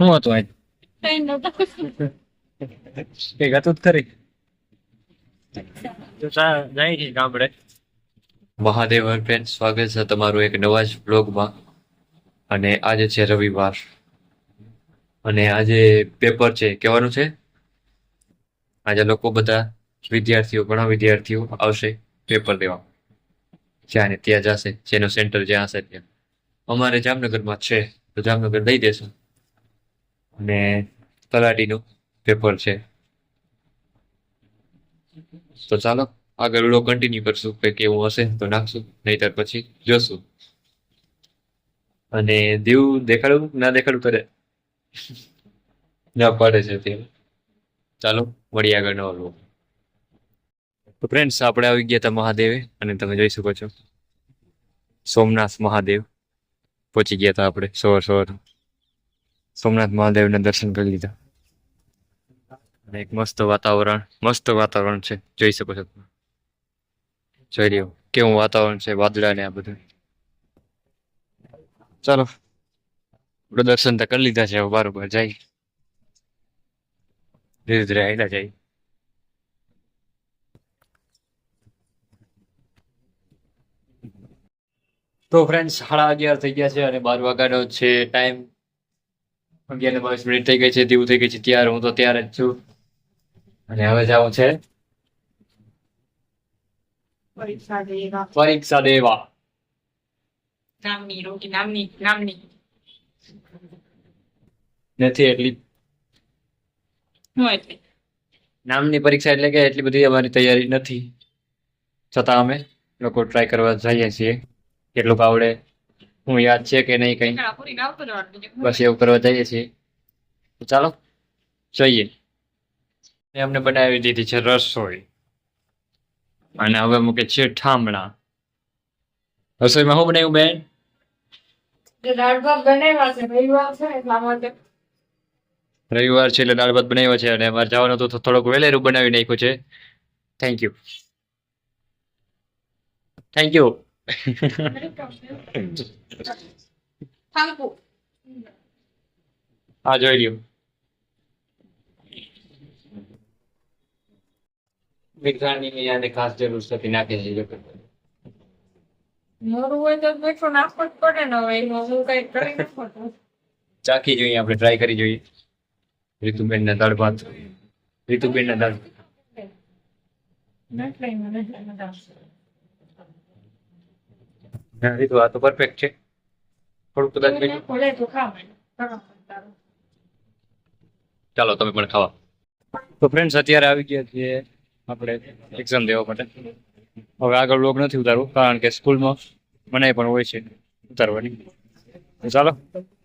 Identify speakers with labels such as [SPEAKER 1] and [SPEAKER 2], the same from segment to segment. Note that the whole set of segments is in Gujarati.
[SPEAKER 1] શું હતું આજ.
[SPEAKER 2] કઈ
[SPEAKER 1] હતું જ ખરી જાય છે ગામડે
[SPEAKER 3] મહાદેવ ફ્રેન્ડ સ્વાગત છે તમારું એક નવા જ બ્લોગમાં અને આજે છે રવિવાર. અને આજે પેપર છે કહેવાનું છે? આજે લોકો બધા વિદ્યાર્થીઓ ઘણા વિદ્યાર્થીઓ આવશે પેપર દેવા જ્યાં ને ત્યાં જશે જેનું સેન્ટર જ્યાં હશે ત્યાં. અમારે જામનગરમાં છે તો જામનગર દઈ દેશું. અને તલાટીનું પેપર છે. તો ચાલો, આગળ વ્લોગ કન્ટિન્યુ કરશું કે કેવું હશે તો નાખશું, નહીતર પછી જોશું. અને દીવ દેખાડું? ના દેખાડું કરે ના પડે છે તે. ચાલો, મળીએ આગળ નવા વ્લોગ તો ફ્રેન્ડ્સ આપણે આવી ગયા હતા મહાદેવે, અને તમે જોઈ શકો છો. સોમનાથ મહાદેવ. પહોંચી ગયા હતા આપણે, સવાર સવાર સોમનાથ મહાદેવના દર્શન કરી લીધા. અને એક મસ્ત વાતાવરણ મસ્ત વાતાવરણ છે. જોઈ શકો છો તમે. જોઈ લ્યો, કેવું વાતાવરણ છે, વાદળા ને આ બધું. ચાલો, આપણે દર્શન તો કરી લીધા છે બારોબાર જાય ધીરે ધીરે આવેલા જાય તો ફ્રેન્ડ સાડા અગિયાર થઈ ગયા છે અને બાર વાગ્યાનો છે ટાઈમ અગિયાર ને બાવીસ મિનિટ થઈ ગઈ છે તેવું થઈ ગઈ છે ત્યાર હું તો ત્યાર જ છું. અને હવે જવું છે.
[SPEAKER 2] પરીક્ષા દેવા
[SPEAKER 3] પરીક્ષા દેવા.
[SPEAKER 2] નામની રોટી નામની નામની.
[SPEAKER 3] નથી એટલી. નામની પરીક્ષા એટલે કે એટલી બધી અમારી તૈયારી નથી. છતાં અમે લોકો ટ્રાય કરવા જઈએ છીએ. કેટલુંક આવડે હું યાદ છે કે નહીં કઈ. બસ એવું કરવા જઈએ છીએ. ચાલો જોઈએ. ને અમને બનાવી દીધી છે રસોઈ. અને હવે મૂકે છે ઠામણા. રસોઈમાં શું બનાવ્યું બેન?
[SPEAKER 2] દાળ ભાત બનાવ્યા છે રવિવાર છે એટલા માટે.
[SPEAKER 3] રવિવાર છે એટલે દાળ ભાત બનાવ્યો છે અને અમારે જવાનું તો થોડુંક વહેલેરું બનાવી નાખ્યું છે. થેન્ક યુ થેન્ક યુ હા જોઈ લ્યો મિત્રાની ખાસ જરૂર છે નાખે છે
[SPEAKER 2] મોરું હોય તો મીઠું નાખવું જ પડે ને હવે એમાં હું કઈ કરી ન શકું.
[SPEAKER 3] ચાખી જોઈએ આપણે ટ્રાય કરી જોઈએ. રીતુબેન ના દાળ. ભાત રીતુબેન ના દાળ આ તો પરફેક્ટ છે. થોડુંક કદાચ. ચાલો તમે પણ ખાવા. તો ફ્રેન્ડ્સ અત્યારે આવી ગયા છીએ આપણે એક્ઝામ દેવા માટે. હવે આગળ લોક નથી ઉતારવું કારણ કે સ્કૂલમાં મને પણ હોય છે ઉતારવાની. ચાલો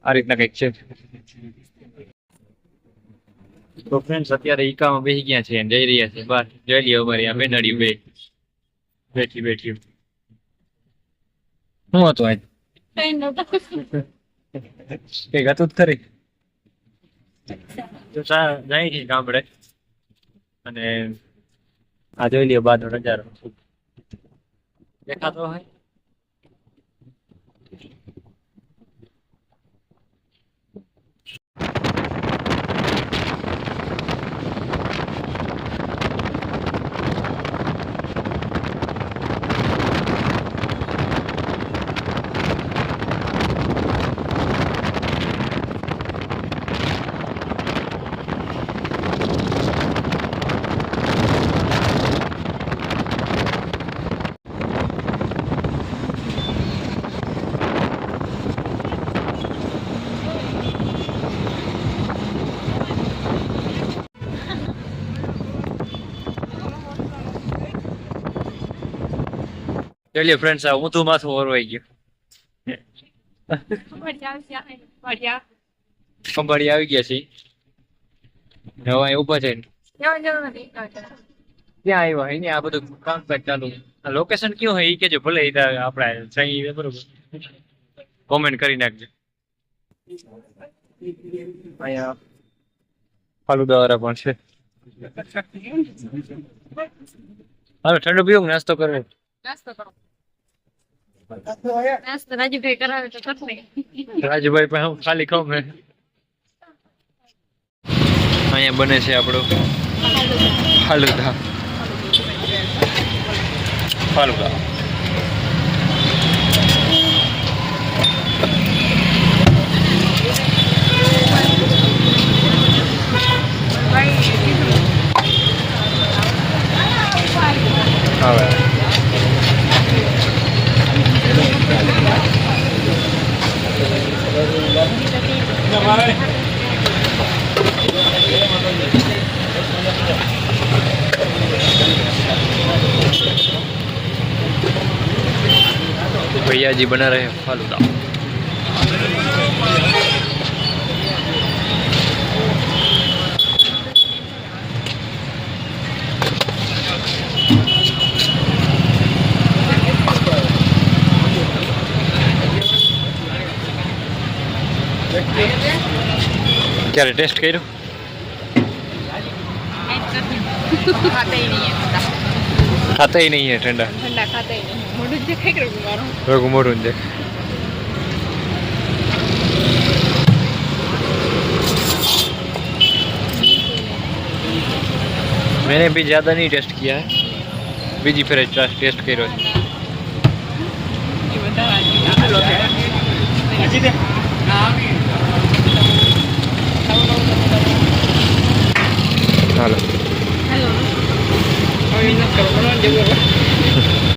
[SPEAKER 3] આ રીતના કંઈક છે. તો ફ્રેન્ડ્સ અત્યારે ઈકામાં બેસી ગયા છે જઈ રહ્યા છે બહાર. જઈ લઈએ અમારી આ બેનડી બે. બેઠી બેઠી.
[SPEAKER 1] શું હતું આજ?
[SPEAKER 2] કઈ નહોતું
[SPEAKER 1] હતું જ ખરી. જાય છે ગામડે. અને આ જોઈ લ્યો બાદ નજારો. દેખાતો હોય?
[SPEAKER 3] ચલીએ ફ્રેન્ડ્સ આ ઊંધું માથું ઓરવાઈ ગયું. ખંભાળી આવી ગયા છે. નવા અહીં ઊભા છે. ત્યાં આવ્યા? અહીં આ બધું કામકાજ ચાલુ. આ લોકેશન કયું હોય એ કેજો ભલે તારે આપણા સહી બરોબર. કોમેન્ટ કરી નાખજો. અહીંયા ફાલુદાવાળા પણ છે. હાલો ઠંડુ પીવું નાસ્તો કરવો?
[SPEAKER 2] નાસ્તો કરો નાસ્તો રાજુભાઈ
[SPEAKER 3] પણ ખાલી કહું મેં અહીંયા બને છે આપણું. ફાલુદા ફાલુદા भैया जी बना रहे हैं फालूदा ક્યારે ટેસ્ટ કર્યો
[SPEAKER 2] खाता ही नहीं है ठंडा ठंडा खाता
[SPEAKER 3] ही नहीं रघु मैंने भी ज़्यादा नहीं टेस्ट किया है बीजी फिर टेस्ट करो हेलो
[SPEAKER 2] એ